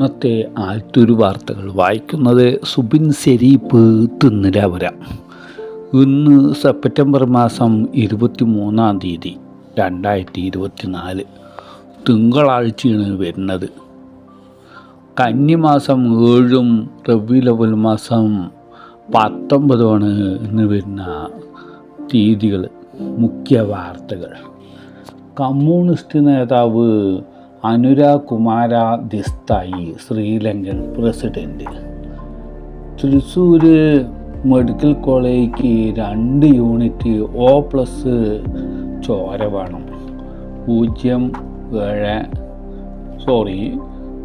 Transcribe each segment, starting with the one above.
ഇന്നത്തെ ആൽത്തൂര് വാർത്തകൾ വായിക്കുന്നത് സുബിൻ ശരീപ്പ് തിന്നിരാപുര ഇന്ന് സെപ്റ്റംബർ മാസം ഇരുപത്തി മൂന്നാം തീയതി രണ്ടായിരത്തി ഇരുപത്തി നാല് തിങ്കളാഴ്ചയാണ് വരുന്നത്. കന്നിമാസം ഏഴും റബിലവൽ മാസം പത്തൊമ്പതുമാണ് ഇന്ന് വരുന്ന തീയതികൾ മുഖ്യ വാർത്തകൾ. കമ്മ്യൂണിസ്റ്റ് നേതാവ് അനുരാഗ് കുമാര ദിസ്തായി ശ്രീലങ്കൻ പ്രസിഡന്റ് തൃശ്ശൂർ മെഡിക്കൽ കോളേജിക്ക് രണ്ട് യൂണിറ്റ് ഒ പ്ലസ് ചോര വേണം. പൂജ്യം ഏഴ് സോറി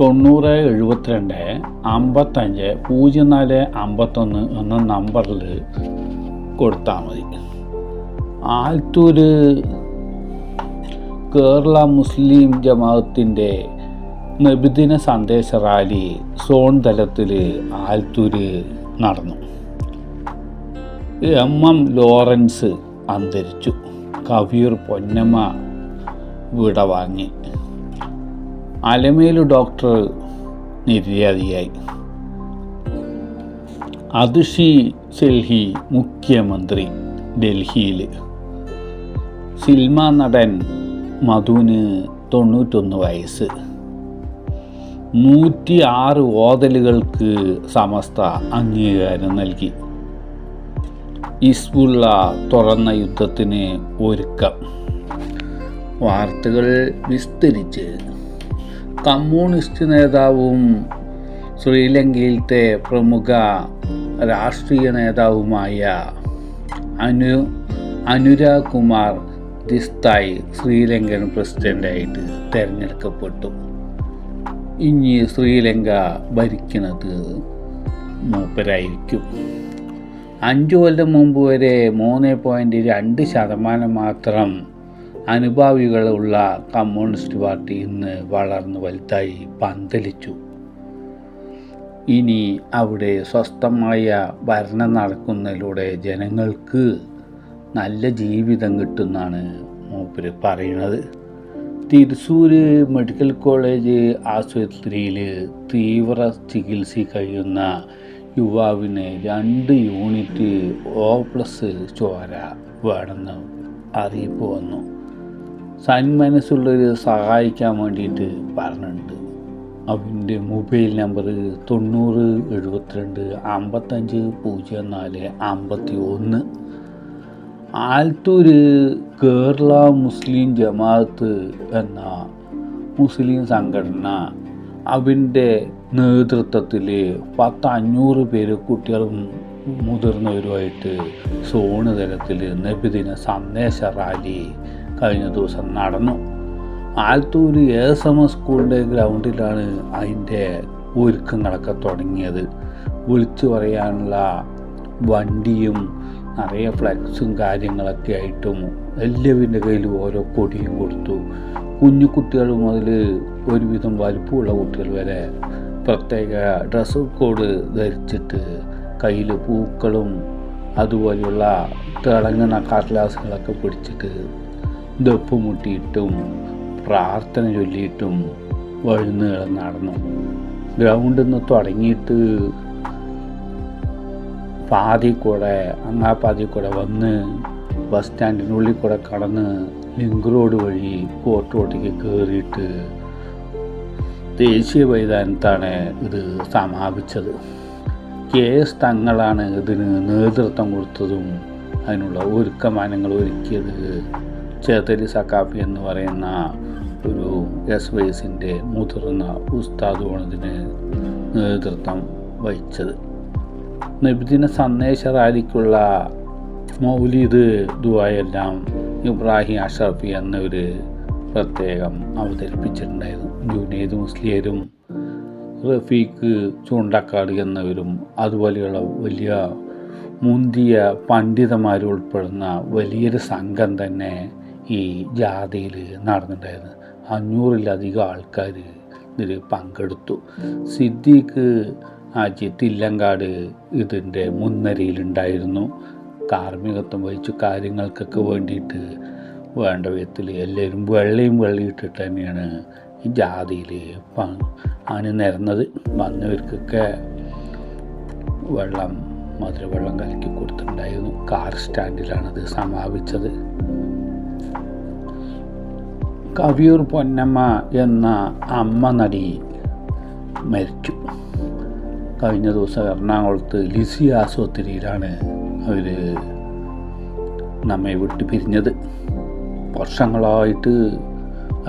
തൊണ്ണൂറ് എഴുപത്തിരണ്ട് അമ്പത്തഞ്ച് പൂജ്യം നാല് അമ്പത്തൊന്ന് എന്ന നമ്പറിൽ കൊടുത്താൽ മതി. ആലത്തൂർ കേരള മുസ്ലിം ജമാഅത്തിന്റെ നബിദിന സന്ദേശ റാലി സോൺ തലത്തിൽ ആലത്തൂര് നടന്നു. എം എം ലോറൻസ് അന്തരിച്ചു. കവിയൂർ പൊന്നമ്മ വിട വാങ്ങി. അലമേലു ഡോക്ടർ നിര്യാതിയായി. അതിഷി സെൽഹി മുഖ്യമന്ത്രി ഡൽഹിയിൽ. സിൽമ നടൻ മധുവിന് തൊണ്ണൂറ്റൊന്ന് വയസ്സ്. നൂറ്റി ആറ് ഓതലുകൾക്ക് സമസ്ത അംഗീകാരം നൽകി. ഇസ്ബുള്ള തുറന്ന യുദ്ധത്തിന് ഒരുക്കം. വാർത്തകൾ വിസ്തരിച്ച്. കമ്മ്യൂണിസ്റ്റ് നേതാവും ശ്രീലങ്കയിലത്തെ പ്രമുഖ രാഷ്ട്രീയ നേതാവുമായ അനു അനുരാഗ് കുമാർ ദിസ്തായി ശ്രീലങ്കൻ പ്രസിഡന്റായിട്ട് തിരഞ്ഞെടുക്കപ്പെട്ടു. ഇനി ശ്രീലങ്ക ഭരിക്കുന്നത് മൂപ്പരായിരിക്കും. അഞ്ചു കൊല്ലം മുമ്പ് വരെ മൂന്ന് പോയിന്റ് രണ്ട് ശതമാനം മാത്രം അനുഭാവികളുള്ള കമ്മ്യൂണിസ്റ്റ് പാർട്ടി ഇന്ന് വളർന്നു വലുതായി പന്തലിച്ചു. ഇനി അവിടെ സ്വസ്ഥമായ ഭരണം നടക്കുന്നതിലൂടെ ജനങ്ങൾക്ക് നല്ല ജീവിതം കിട്ടുമെന്നാണ് മൂപ്പര് പറയുന്നത് തിരുസൂർ മെഡിക്കൽ കോളേജ് ആശുപത്രിയിൽ തീവ്ര ചികിത്സ കഴിയുന്ന യുവാവിന് രണ്ട് യൂണിറ്റ് ഓ പ്ലസ് ചോര വേണമെന്ന് അറിയിപ്പ് വന്നു. സന്മനസ്സുള്ളവർ സഹായിക്കാൻ വേണ്ടിയിട്ട് പറഞ്ഞിട്ടുണ്ട്. അവന്റെ മൊബൈൽ നമ്പർ തൊണ്ണൂറ് എഴുപത്തിരണ്ട് അമ്പത്തഞ്ച് പൂജ്യം നാല് അമ്പത്തി ഒന്ന് ആലത്തൂര് കേരള മുസ്ലിം ജമാഅത്ത് എന്ന മുസ്ലിം സംഘടന അവന്റെ നേതൃത്വത്തിൽ പത്ത് അഞ്ഞൂറ് പേര് കുട്ടികളും മുതിർന്നവരുമായിട്ട് സോണ് തലത്തിൽ നബിദിന സന്ദേശ റാലി കഴിഞ്ഞ ദിവസം നടന്നു. ആലത്തൂർ എസ് എം എസ് സ്കൂളിന്റെ ഗ്രൗണ്ടിലാണ് അതിന്റെ ഒരുക്കങ്ങളൊക്കെ തുടങ്ങിയത്. വിളിച്ചു പറയാനുള്ള വണ്ടിയും നിറയെ ഫ്ലക്സും കാര്യങ്ങളൊക്കെ ആയിട്ടും എല്ലാവരുടെ കയ്യിലും ഓരോ കൊടിയും കൊടുത്തു. കുഞ്ഞു കുട്ടികൾ മുതൽ ഒരുവിധം വലുപ്പമുള്ള കുട്ടികൾ വരെ പ്രത്യേക ഡ്രസ് കോഡ് ധരിച്ചിട്ട് കയ്യിൽ പൂക്കളും അതുപോലെയുള്ള തിളങ്ങുന്ന കടലാസുകളൊക്കെ പിടിച്ചിട്ട് ദപ്പ് മുട്ടിയിട്ടും പ്രാർത്ഥന ചൊല്ലിയിട്ടും വഴുന്നുകൾ നടന്നു. ഗ്രൗണ്ടിൽ നിന്ന് തുടങ്ങിയിട്ട് പാതി കൂടെ അങ്ങാപ്പാതി പാതി കൂടെ വന്ന് ബസ് സ്റ്റാൻഡിനുള്ളിൽ കൂടെ കടന്ന് ലിങ്ക് റോഡ് വഴി കോർട്ട് റോട്ടിലേക്ക് കയറിയിട്ട് ദേശീയ മൈതാനത്താണ് ഇത് സമാപിച്ചത്. കെ എസ് തങ്ങളാണ് ഇതിന് നേതൃത്വം കൊടുത്തതും അതിനുള്ള ഒരുക്കമാനങ്ങൾ ഒരുക്കിയത് ചേത്തലി സക്കാഫി എന്ന് പറയുന്ന ഒരു എസ് വൈസിന്റെ മുതിർന്ന ഉസ്താദുമാണ് ഇതിന് നേതൃത്വം വഹിച്ചത്. നബിദിന സന്ദേശ റാലിക്കുള്ള മൗലീദ് ദുവായെല്ലാം ഇബ്രാഹിം അഷറഫി എന്നവർ പ്രത്യേകം അവതരിപ്പിച്ചിട്ടുണ്ടായിരുന്നു. ജുനൈദ് മുസ്ലിയരും റഫീഖ് ചൂണ്ടക്കാട് എന്നവരും അതുപോലെയുള്ള വലിയ മുന്തിയ പണ്ഡിതന്മാരുൾപ്പെടുന്ന വലിയൊരു സംഘം തന്നെ ഈ ജാഥയിൽ നടന്നിട്ടുണ്ടായിരുന്നു. അഞ്ഞൂറിലധികം ആൾക്കാർ ഇതിൽ പങ്കെടുത്തു. സിദ്ദീഖ് ആജി ഇല്ലങ്കാട് ഇതിന്റെ മുൻനിരയിലുണ്ടായിരുന്നു കാർമ്മികത്വം വഹിച്ചു കാര്യങ്ങൾക്കൊക്കെ വേണ്ടിയിട്ട് വേണ്ട വിധത്തിൽ എല്ലാവരും വെള്ളയും വെള്ളിയിട്ടിട്ട് തന്നെയാണ് ഈ ജാതിയിൽ ആണ് നിരന്നത്. വന്നവർക്കൊക്കെ വെള്ളം മധുരവെള്ളം കലക്കി കൊടുത്തിട്ടുണ്ടായിരുന്നു. കാർ സ്റ്റാൻഡിലാണത് സമാപിച്ചത്. കവിയൂർ പൊന്നമ്മ എന്ന അമ്മ നടി മരിച്ചു. കഴിഞ്ഞ ദിവസം എറണാകുളത്ത് ലിസി ആശുപത്രിയിലാണ് അവർ നമ്മെ വിട്ട് പിരിഞ്ഞത്. വർഷങ്ങളായിട്ട്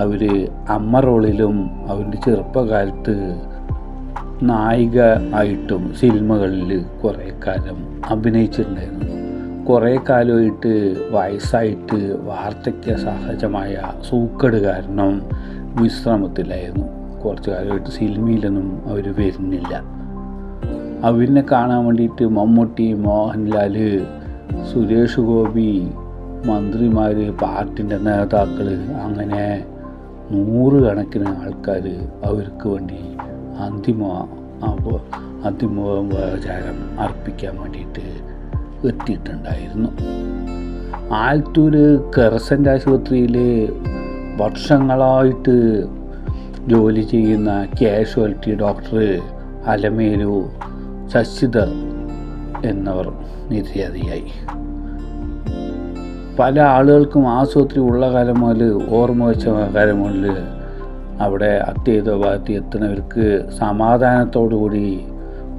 അവർ അമ്മ റോളിലും അവന്റെ ചെറുപ്പകാലത്ത് നായിക ആയിട്ടും സിനിമകളിൽ കുറേ കാലം അഭിനയിച്ചിട്ടുണ്ടായിരുന്നു. കുറേ കാലമായിട്ട് വയസ്സായിട്ട് വാർദ്ധക്യ സഹജമായ സൂക്കട് കാരണം വിശ്രമത്തിലായിരുന്നു. കുറച്ച് കാലമായിട്ട് സിനിമയിലൊന്നും അവർ വരുന്നില്ല. അവരിനെ കാണാൻ വേണ്ടിയിട്ട് മമ്മൂട്ടി മോഹൻലാൽ സുരേഷ് ഗോപി മന്ത്രിമാർ പാർട്ടിന്റെ നേതാക്കൾ അങ്ങനെ നൂറുകണക്കിന് ആൾക്കാർ അവർക്ക് വേണ്ടി അന്തിമ അപ്പോൾ അന്തിമോപചാരം അർപ്പിക്കാൻ വേണ്ടിയിട്ട് എത്തിയിട്ടുണ്ടായിരുന്നു. ആലത്തൂർ കെറസന്റ് ആശുപത്രിയിൽ വർഷങ്ങളായിട്ട് ജോലി ചെയ്യുന്ന കാഷ്വാലിറ്റി ഡോക്ടർ അലമേലു ശശിധർ എന്നവർ നിര്യാതിയായി. പല ആളുകൾക്കും ആശുപത്രി ഉള്ള കാലം മുതൽ ഓർമ്മ വെച്ച കാലം മുതൽ അവിടെ അത്യത ഭാഗത്ത് എത്തുന്നവർക്ക് സമാധാനത്തോടുകൂടി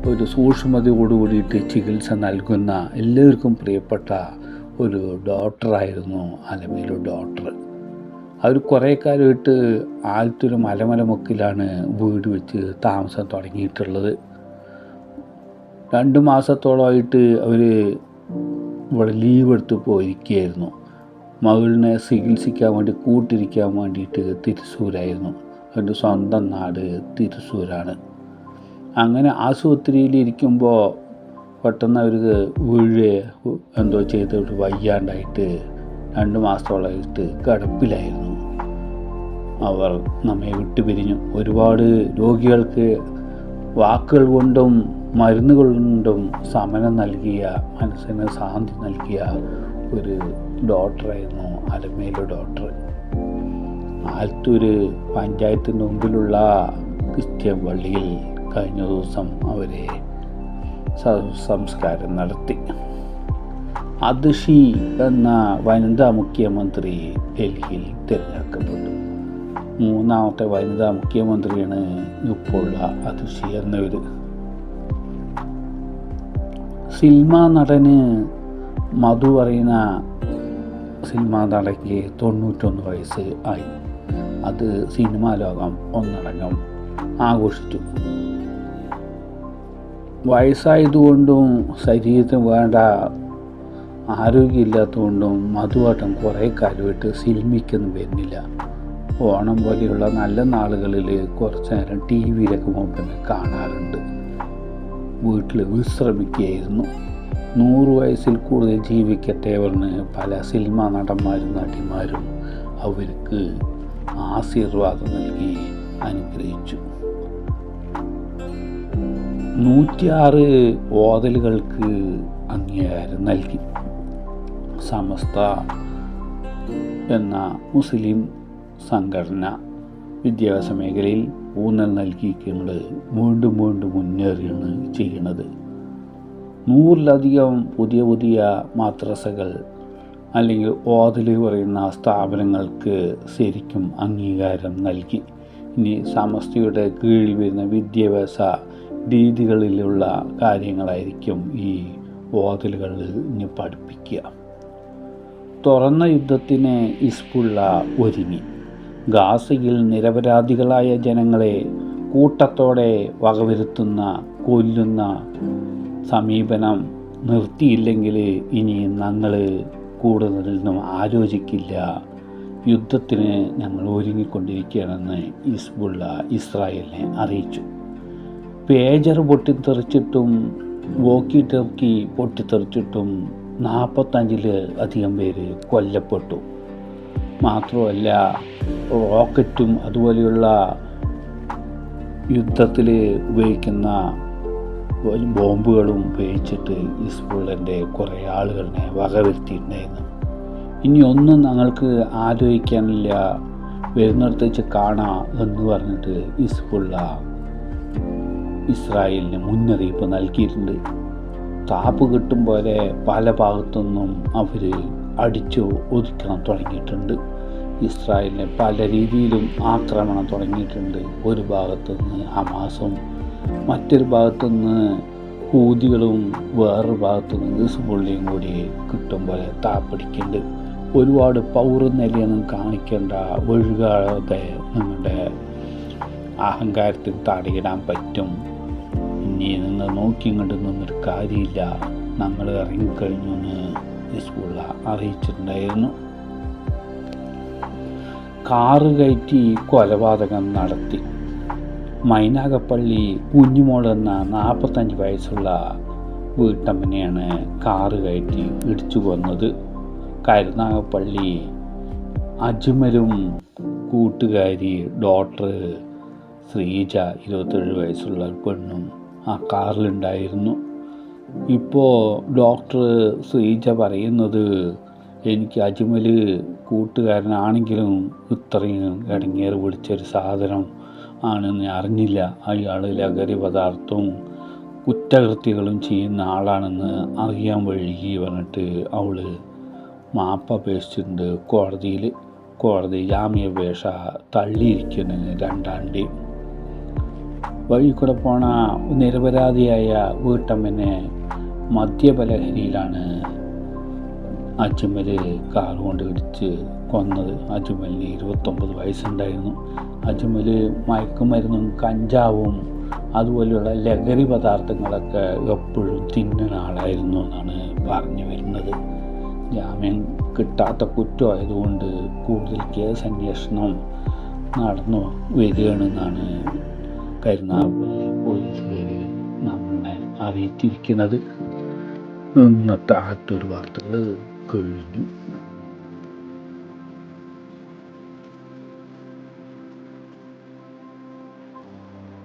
ഒരു സൂക്ഷ്മതയോടുകൂടിയിട്ട് ചികിത്സ നൽകുന്ന എല്ലാവർക്കും പ്രിയപ്പെട്ട ഒരു ഡോക്ടറായിരുന്നു അലമേലു ഡോക്ടർ. അവർ കുറേ കാലമായിട്ട് ആലത്തൂർ മലമലമുക്കിലാണ് വീട് വെച്ച് താമസം തുടങ്ങിയിട്ടുള്ളത്. രണ്ട് മാസത്തോളമായിട്ട് അവർ ഇവിടെ ലീവ് എടുത്ത് പോയിരിക്കുകയായിരുന്നു. മകളിനെ ചികിത്സിക്കാൻ വേണ്ടി കൂട്ടിരിക്കാൻ വേണ്ടിയിട്ട് തിരുസൂരായിരുന്നു. അവന്റെ സ്വന്തം നാട് തിരുസൂരാണ്. അങ്ങനെ ആശുപത്രിയിൽ ഇരിക്കുമ്പോൾ പെട്ടെന്ന് അവർക്ക് വീഴുക എന്തോ ചെയ്തിട്ട് വയ്യാണ്ടായിട്ട് രണ്ട് മാസത്തോളമായിട്ട് കിടപ്പിലായിരുന്നു. അവർ നമ്മെ വിട്ടുപിരിഞ്ഞു. ഒരുപാട് രോഗികൾക്ക് വാക്കുകൾ കൊണ്ടും മരുന്നുകൾ കൊണ്ടും സമനം നൽകിയ മനസ്സിന് ശാന്തി നൽകിയ ഒരു ഡോക്ടറായിരുന്നു അലമേലു ഡോക്ടർ. ആലത്തൂർ പഞ്ചായത്തിന് മുമ്പിലുള്ള ക്രിസ്ത്യൻ പള്ളിയിൽ കഴിഞ്ഞ ദിവസം അവരെ സംസ്കാരം നടത്തി. അതിഷി എന്ന വനിതാ മുഖ്യമന്ത്രി ഡൽഹിയിൽ തിരഞ്ഞെടുക്കപ്പെട്ടു. മൂന്നാമത്തെ വനിതാ മുഖ്യമന്ത്രിയാണ് ഇപ്പോഴുള്ള അതിഷി എന്നവർ സിനിമാ നടന് മധു പറയുന്ന സിനിമ നടയ്ക്ക് തൊണ്ണൂറ്റൊന്ന് വയസ്സ് ആയി. അത് സിനിമാ ലോകം ഒന്നടങ്കം ആഘോഷിച്ചു. വയസ്സായതുകൊണ്ടും ശരീരത്തിന് വേണ്ട ആരോഗ്യമില്ലാത്തതുകൊണ്ടും മധുവാട്ടം കുറേ കാലമായിട്ട് സിനിമയ്ക്കൊന്നും വരുന്നില്ല. ഓണം പോലെയുള്ള നല്ല നാളുകളിൽ കുറച്ച് നേരം ടി വിയിലൊക്കെ മുമ്പിൽ കാണാറുണ്ട്. വീട്ടിൽ വിശ്രമിക്കുകയായിരുന്നു. നൂറ് വയസ്സിൽ കൂടുതൽ ജീവിക്കട്ടെ പറഞ്ഞ് പല സിനിമാ നടന്മാരും നടിമാരും അവർക്ക് ആശീർവാദം നൽകി അനുഗ്രഹിച്ചു. നൂറ്റിയാറ് ഓതലുകൾക്ക് അംഗീകാരം നൽകി. സമസ്ത എന്ന മുസ്ലിം സംഘടന വിദ്യാഭ്യാസ മേഖലയിൽ ഊന്നൽ നൽകിയിരിക്കുന്നത് വീണ്ടും വീണ്ടും മുന്നേറിയാണ് ചെയ്യുന്നത് നൂറിലധികം പുതിയ പുതിയ മാദ്രസകൾ അല്ലെങ്കിൽ ഓതിൽ പറയുന്ന സ്ഥാപനങ്ങൾക്ക് ശരിക്കും അംഗീകാരം നൽകി. ഇനി സമസ്തയുടെ കീഴിൽ വരുന്ന വിദ്യാഭ്യാസ രീതികളിലുള്ള കാര്യങ്ങളായിരിക്കും ഈ ഓതലുകളിൽ ഇനി പഠിപ്പിക്കുക. തുറന്ന യുദ്ധത്തിന് ഇസ്പുള്ള ഒരുങ്ങി. ഗാസയിൽ നിരപരാധികളായ ജനങ്ങളെ കൂട്ടത്തോടെ വകവരുത്തുന്ന കൊല്ലുന്ന സമീപനം നിർത്തിയില്ലെങ്കിൽ ഇനി ഞങ്ങൾ കൂടുതലൊന്നും ആലോചിക്കില്ല. യുദ്ധത്തിന് ഞങ്ങൾ ഒരുങ്ങിക്കൊണ്ടിരിക്കുകയാണെന്ന് ഇസ്ബുള്ള ഇസ്രായേലിനെ അറിയിച്ചു. പേജർ പൊട്ടിത്തെറിച്ചിട്ടും വോക്കി ടോക്കി പൊട്ടിത്തെറിച്ചിട്ടും നാൽപ്പത്തഞ്ചിൽ അധികം പേര് കൊല്ലപ്പെട്ടു. മാത്രമല്ല റോക്കറ്റും അതുപോലെയുള്ള യുദ്ധത്തിൽ ഉപയോഗിക്കുന്ന ബോംബുകളും ഉപയോഗിച്ചിട്ട് ഇസ്ബുള്ളന്റെ കുറേ ആളുകളെ വകവരുത്തിയിട്ടുണ്ടായിരുന്നു. ഇനി ഒന്നും ഞങ്ങൾക്ക് ആലോചിക്കാനില്ല. വരുന്നിടത്ത് വെച്ച് കാണാം എന്ന് പറഞ്ഞിട്ട് ഇസ്ബുള്ള ഇസ്രായേലിന് മുന്നറിയിപ്പ് നൽകിയിട്ടുണ്ട്. താപ്പ് കിട്ടും പോലെ പല ഭാഗത്തുനിന്നും അവർ അടിച്ചു ഒതുക്കാൻ തുടങ്ങിയിട്ടുണ്ട്. ഇസ്രായേലിനെ പല രീതിയിലും ആക്രമണം തുടങ്ങിയിട്ടുണ്ട്. ഒരു ഭാഗത്തുനിന്ന് ഹമാസും മറ്റൊരു ഭാഗത്തുനിന്ന് ഹൂതികളും വേറൊരു ഭാഗത്തുനിന്ന് ഇസ്ബുള്ളിയും കൂടി കിട്ടും പോലെ താപ്പടിക്കുന്നുണ്ട്. ഒരുപാട് പൗർന്നലിയൊന്നും കാണിക്കേണ്ട ഒഴുകാതെ നിങ്ങളുടെ അഹങ്കാരത്തിൽ തടയിടാൻ പറ്റും. ഇനി നിങ്ങൾ നോക്കി ഇങ്ങോട്ട് നിന്നൊരു കാര്യമില്ല. നമ്മൾ ഇറങ്ങിക്കഴിഞ്ഞു എന്ന് ഹിസ്ബുള്ള അറിയിച്ചിട്ടുണ്ടായിരുന്നു. കാറ് കയറ്റി കൊലപാതകം നടത്തി. മൈനാകപ്പള്ളി കുഞ്ഞുമോൾ എന്ന നാൽപ്പത്തഞ്ച് വയസ്സുള്ള വീട്ടമ്മനെയാണ് കാറ് കയറ്റി ഇടിച്ചു കൊന്നത്. കരുനാഗപ്പള്ളി അജ്മലും കൂട്ടുകാരി ഡോക്ടർ ശ്രീജ ഇരുപത്തേഴ് വയസ്സുള്ള പെണ്ണും ആ കാറിലുണ്ടായിരുന്നു. ഇപ്പോൾ ഡോക്ടർ ശ്രീജ പറയുന്നത് എനിക്ക് അജ്മൽ കൂട്ടുകാരനാണെങ്കിലും ഇത്രയും ഇടങ്ങേറ് പിടിച്ചൊരു സാധനം ആണെന്ന് അറിഞ്ഞില്ല. അയാൾ ലഹരി പദാർത്ഥവും കുറ്റകൃത്യങ്ങളും ചെയ്യുന്ന ആളാണെന്ന് അറിയാൻ വഴുകി പറഞ്ഞിട്ട് അവൾ മാപ്പ് അപേക്ഷിച്ചിട്ടുണ്ട്. കോടതിയിൽ കോടതി ജാമ്യാപേക്ഷ തള്ളിയിരിക്കുന്നു രണ്ടാണ്ടി. വഴി കൂടെ പോണ നിരപരാധിയായ വീട്ടമ്മനെ മദ്യപലഹരിയിലാണ് അജ്മൽ കാർ കൊണ്ട് ഇടിച്ച് കൊന്നത്. അജ്മലിന് ഇരുപത്തൊമ്പത് വയസ്സുണ്ടായിരുന്നു. അജ്മൽ മയക്കുമരുന്നും കഞ്ചാവും അതുപോലെയുള്ള ലഹരി പദാർത്ഥങ്ങളൊക്കെ എപ്പോഴും തിന്നുന്ന ആളായിരുന്നു എന്നാണ് പറഞ്ഞു വരുന്നത്. ജാമ്യം കിട്ടാത്ത കുറ്റമായതുകൊണ്ട് കൂടുതൽ കേസ് അന്വേഷണം നടന്നു വരികയാണെന്നാണ് കരുനാഗപ്പള്ളി പോലീസുകാർ നമ്മളെ അറിയിച്ചിരിക്കുന്നത്. ഇന്നത്തെ ആറ്റൊരു വാർത്തകൾ കഴിഞ്ഞു